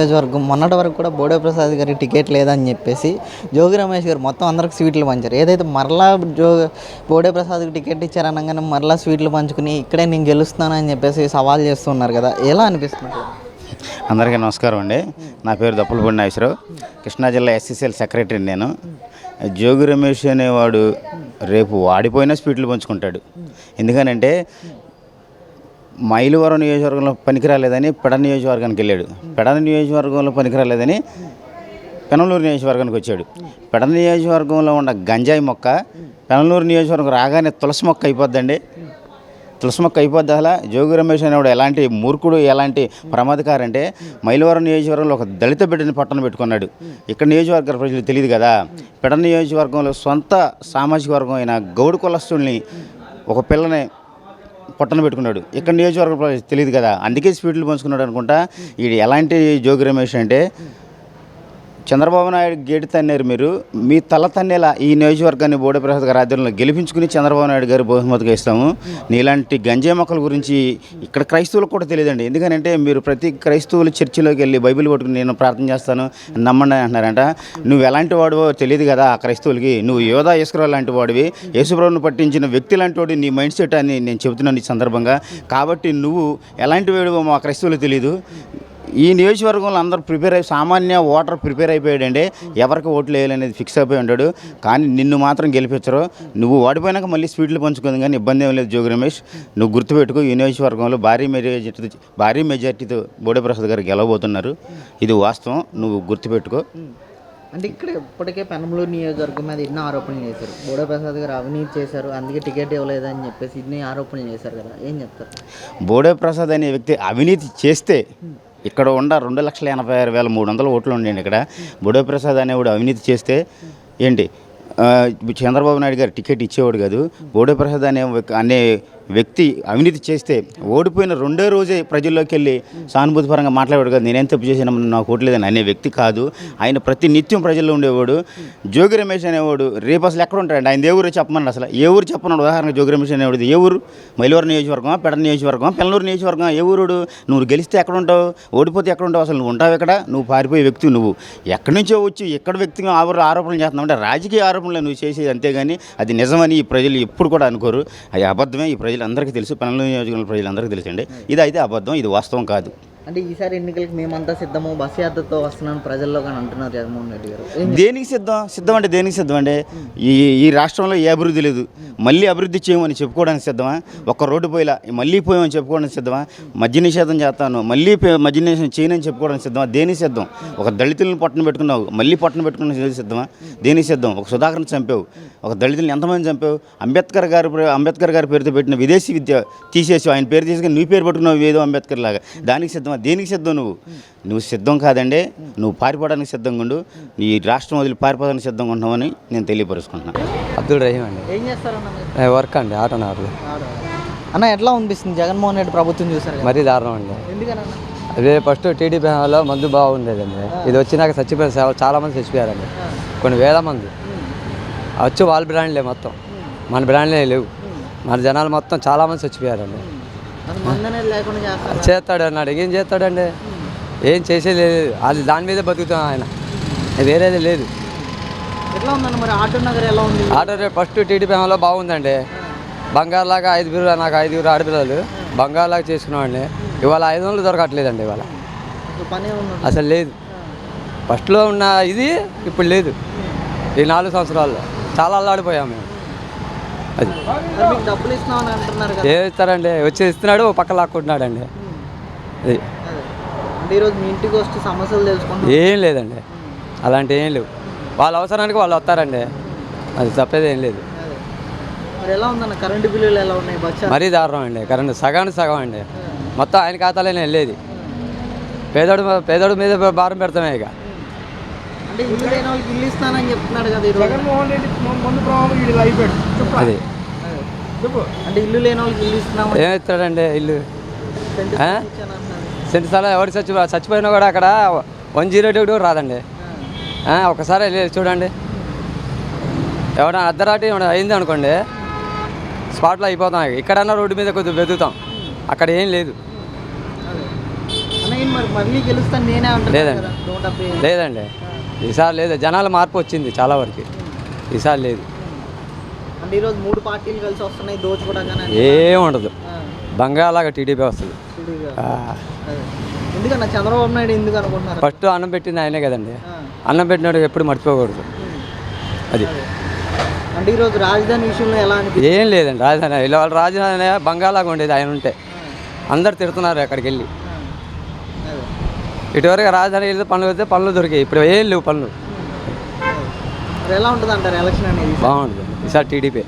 నియోజకవర్గం మొన్నటి వరకు కూడా బోడే ప్రసాద్ గారి టికెట్ లేదని చెప్పేసి జోగి రమేష్ గారు మొత్తం అందరికి స్వీట్లు పంచారు. ఏదైతే మరలా జో బోడే ప్రసాద్కి టికెట్ ఇచ్చారనగానే మరలా స్వీట్లు పంచుకుని ఇక్కడే నేను గెలుస్తానని చెప్పేసి సవాల్ చేస్తున్నారు కదా ఎలా అనిపిస్తుంది? అందరికీ నమస్కారం అండి. నా పేరు దప్పులపూడి నాగేశ్వరరావు కృష్ణా జిల్లా ఎస్సీసీఎల్ సెక్రటరీ నేను. జోగి రమేష్ అనేవాడు రేపు వాడిపోయినా స్వీట్లు పంచుకుంటాడు. ఎందుకనంటే మైలువరం నియోజకవర్గంలో పనికిరాలేదని పెడ నియోజకవర్గానికి వెళ్ళాడు. పెడ నియోజకవర్గంలో పనికిరాలేదని పెనలూరు నియోజకవర్గానికి వచ్చాడు. పెడ నియోజకవర్గంలో ఉన్న గంజాయి మొక్క పెనలూరు నియోజకవర్గం రాగానే తులసి మొక్క అయిపోద్దండి. తులసి మొక్క అయిపోద్ది జోగి రమేష్ అనేవాడు ఎలాంటి మూర్ఖుడు ఎలాంటి ప్రమాదకారు అంటే మైలవరం నియోజకవర్గంలో ఒక దళిత బిడ్డని పట్టణ పెట్టుకున్నాడు. ఇక్కడ నియోజకవర్గ ప్రజలు తెలియదు కదా. పెడ నియోజకవర్గంలో సొంత సామాజిక వర్గం అయిన గౌడు కులస్తుల్ని ఒక పిల్లని పొట్టన పెట్టుకున్నాడు. ఇక్కడ నియోజకవర్గం తెలియదు కదా. అందుకే స్పీడ్లు పంచుకున్నాడు అనుకుంటా. ఇది ఎలాంటి జోగి రమేష్ అంటే చంద్రబాబు నాయుడు గేటు తన్నారు మీరు. మీ తల తన్నేలా ఈ నియోజకవర్గాన్ని బోడే ప్రసాద్ గారి ఆధ్వర్యంలో గెలిపించుకుని చంద్రబాబు నాయుడు గారు బహుమతిగా ఇస్తాము. నీలాంటి గంజే మొక్కల గురించి ఇక్కడ క్రైస్తవులకు కూడా తెలియదండి. ఎందుకంటే మీరు ప్రతి క్రైస్తవులు చర్చిలోకి వెళ్ళి బైబిల్ పట్టుకుని నేను ప్రార్థన చేస్తాను నమ్మండి అంటున్నారంట. నువ్వు ఎలాంటి వాడివో తెలియదు కదా ఆ క్రైస్తవులకి. నువ్వు యోధా ఈశ్వర లాంటి వాడివి. యేసుప్రభుని పట్టించిన వ్యక్తి లాంటి వాడు నీ మైండ్ సెట్ అని నేను చెబుతున్నాను ఈ సందర్భంగా. కాబట్టి నువ్వు ఎలాంటి వాడివో మా క్రైస్తవులు తెలియదు. ఈ నియోజకవర్గంలో అందరూ ప్రిపేర్ అయ్యి సామాన్య ఓటర్ ప్రిపేర్ అయిపోయాడండి. ఎవరికి ఓట్లు వేయాలనేది ఫిక్స్ అయిపోయి ఉంటాడు కానీ నిన్ను మాత్రం గెలిపించరు. నువ్వు ఓడిపోయినాక మళ్ళీ స్పీడ్లు పంచుకుంది కానీ ఇబ్బంది ఏం లేదు జోగి రమేష్. నువ్వు గుర్తుపెట్టుకో ఈ నియోజకవర్గంలో భారీ మెజార్టీతో భారీ మెజార్టీతో బోడే ప్రసాద్ గారు గెలవబోతున్నారు. ఇది వాస్తవం. నువ్వు గుర్తుపెట్టుకో. అంటే ఇక్కడ ఇప్పటికే పెనమలూరు నియోజకవర్గం మీద ఎన్నో ఆరోపణలు చేశారు. బోడే ప్రసాద్ గారు అవినీతి చేశారు. అందుకే టికెట్ ఇవ్వలేదని చెప్పేసి ఇన్ని ఆరోపణలు చేశారు కదా. ఏం చెప్తారు? బోడే ప్రసాద్ అనే వ్యక్తి అవినీతి చేస్తే ఇక్కడ ఉన్న రెండు లక్షల ఎనభై ఆరు వేల మూడు వందల ఓట్లు ఉండండి ఇక్కడ. బోడే ప్రసాద్ అనేవాడు అవినీతి చేస్తే ఏంటి? చంద్రబాబు నాయుడు గారు టికెట్ ఇచ్చేవాడు కాదు. బోడే ప్రసాద్ అనే అనే వ్యక్తి అవినీతి చేస్తే ఓడిపోయిన రెండో రోజే ప్రజల్లోకి వెళ్ళి సానుభూతిపరంగా మాట్లాడాడు కదా నేనేం తప్పు చేసిన నాకు ఓట్లేదని అనే వ్యక్తి కాదు. ఆయన ప్రతి నిత్యం ప్రజల్లో ఉండేవాడు. జోగి రమేష్ అనేవాడు రేపు అసలు ఎక్కడ ఉంటాడు ఆయన ఏ ఊరు చెప్పమన్నాడు అసలు? ఏ ఊరు చెప్పమన్నాడు? ఉదాహరణ జోగి రమేష్ అనేవాడు ఏ ఊరు? మైలవరం నియోజకవర్గం పెడ నియోజకవర్గం పెనలూరు నియోజకవర్గం ఏ ఊరుడు నువ్వు గెలిస్తే ఎక్కడ ఉంటావు? ఓడిపోతే ఎక్కడ ఉంటావు? అసలు నువ్వు ఉంటావు ఎక్కడ? నువ్వు పారిపోయే వ్యక్తి నువ్వు. ఎక్కడి నుంచో వచ్చి ఎక్కడ వ్యక్తిగా ఆరు ఆరోపణలు చేస్తున్నావు అంటే రాజకీయ ఆరోపణలు నువ్వు చేసేది అంతేగాని అది నిజమని ఈ ప్రజలు ఎప్పుడు కూడా అనుకోరు. అది అబద్ధమే. ఈ ప్రజలు ప్రజలందరికీ తెలుసు పెనలూరు నియోజకవర్గ ప్రజలందరికీ తెలుసండి. ఇది అయితే అబద్ధం ఇది వాస్తవం కాదు. అంటే ఈసారి ఎన్నికలకి మేమంతా సిద్ధము బస్ యాత్రతో వస్తున్నాను ప్రజల్లో కానీ అంటున్నారు జగన్మోహన్ రెడ్డి గారు. దేనికి సిద్ధం? సిద్ధం అంటే దేనికి సిద్ధం అంటే ఈ ఈ రాష్ట్రంలో ఏ అభివృద్ధి లేదు. మళ్ళీ అభివృద్ధి చేయమని చెప్పుకోవడానికి సిద్ధమా? ఒక్క రోడ్డు పోయిలా మళ్ళీ పోయామని చెప్పుకోవడానికి సిద్ధమా? మద్య నిషేధం చేస్తాను మళ్ళీ మద్య నిషేధం చేయనని చెప్పుకోవడానికి సిద్ధమా? దేనికి సిద్ధం? ఒక దళితులను పట్టణ పెట్టుకున్నావు మళ్ళీ పట్టణ పెట్టుకున్న సిద్ధమా? దేనికి సిద్ధం? ఒక సుధాకర్ని చంపావు ఒక దళితులను ఎంతమంది చంపావు? అంబేద్కర్ గారు అంబేద్కర్ గారి పేరుతో పెట్టిన విదేశీ విద్య తీసేసి ఆయన పేరు తీసుకుని నీ పేరు పెట్టుకున్నావు ఏదో అంబేద్కర్ లాగా. దానికి సిద్ధమా? దేనికి సిద్ధం నువ్వు? నువ్వు సిద్ధం కాదండి. నువ్వు పారిపోవడానికి సిద్ధంగా ఉండు. నీ రాష్ట్రం వదిలి పారిపోవడానికి సిద్ధంగా ఉన్నావని నేను తెలియపరుచుకుంటున్నాను అబ్దుల్ రహీం అండి. ఏం చేస్తారన్న వర్క్ అండి ఆటో నార్లు అన్న ఎట్లా అనిపిస్తుంది? జగన్మోహన్ రెడ్డి ప్రభుత్వం చూసారు కదా. మరీ దారుణం అండి. అదే ఫస్ట్ టీడీపీ హయాంలో మందు బాగుండేదండి. ఇది వచ్చినాక చచ్చిపోయిన చాలా- చాలా మంది చచ్చిపోయారండి. కొన్ని వేల మంది. వచ్చి వాళ్ళ బ్రాండ్లే మొత్తం. మన బ్రాండ్లే లేవు. మన జనాలు మొత్తం చాలా మంది చచ్చిపోయారండి. చేస్తాడు అన్నాడు ఏం చేస్తాడండి? ఏం చేసేది లేదు. అది దాని మీదే బతుకుతాం ఆయన. వేరేది లేదు. ఆటో రేట్ ఫస్ట్ టీడీపీ హయాంలో బాగుందండి. బంగారులాగా ఐదుగురు నాకు ఐదుగురు ఆడపిల్లలు. బంగారులాగా చేసుకున్నామండి ఇవాళ ఐదు వందలు దొరకట్లేదండి ఇవాళ. అసలు లేదు. ఫస్ట్లో ఉన్న ఇది ఇప్పుడు లేదు. ఈ నాలుగు సంవత్సరాల్లో. చాలా అల్లాడిపోయాం మేము. అది. ఏం ఇస్తారండి వచ్చి ఇస్తున్నాడు పక్క లాక్కుంటున్నాడండి. అది. అదే. ఏం లేదండి. అలాంటి ఏం లేవు. వాళ్ళ అవసరానికి వాళ్ళు వస్తారండి. అది తప్పేది ఏం లేదు. అదే మరి ఎలా ఉందన్న కరెంటు బిల్లులు ఎలా ఉన్నాయి బస్ మరీ దారుణం అండి. కరెంట్ సగానికి సగం అండి. మొత్తం ఆయన ఖాతాలోనే వెళ్ళేది. పేదోడు పేదోడు మీద భారం పెడతామే ఇక. అంటే ఇల్లు లేని వాళ్ళకి ఇల్లు ఇస్తానని చెప్తున్నాడు కదా ఈరోజు. అది. అదే. అంటే ఇల్లు లేని వాళ్ళకి ఇల్లు ఇస్తున్నామని. ఏం ఇస్తాడండి ఇల్లు? సెంటు స్థలం ఎవరు చచ్చి చచ్చిపోయినా కూడా అక్కడ వన్ జీరో ఎయిట్ కూడా రాదండి. ఆ, ఒకసారి వెళ్ళి చూడండి. ఎవడన్నా అర్ధరాటి ఏమైనా అయింది అనుకోండి స్పాట్లో అయిపోతాం. ఇక్కడన్నా రోడ్డు మీద కొద్దిగా వెతుకుతాం. అక్కడ ఏం లేదు. లేదండి. లేదండి. ఈసారి లేదు. జనాల మార్పు వచ్చింది చాలా వరకు. ఈసారి లేదు. అంటే ఈరోజు మూడు పార్టీలు కలిసి వస్తున్నాయి దోచుకోవడం ఏం ఉండదు. బంగాళాగా టీడీపీ వస్తుంది. ఎందుకన్నా చంద్రబాబు నాయుడు ఎందుకు అనుకుంటున్నారు? ఫస్ట్ అన్నం పెట్టింది ఆయనే కదండి. అన్నం పెట్టినాడు ఎప్పుడు మర్చిపోకూడదు. అది. అంటే ఈరోజు రాజధాని విషయంలో ఎలా ఏం లేదండి. రాజధాని ఇలా వాళ్ళ రాజధాని బంగాళాగా ఉండేది ఆయన ఉంటే. అందరు తిడుతున్నారు అక్కడికి వెళ్ళి. ఇటువరకు రాజధాని వెళ్తే పనులు వస్తే పనులు దొరికాయి. ఇప్పుడు ఏం లేవు పనులు. ఎలా ఉంటుంది అంటారు ఎలక్షన్ అనేది? బాగుంటుంది. ఈసారి టీడీపీ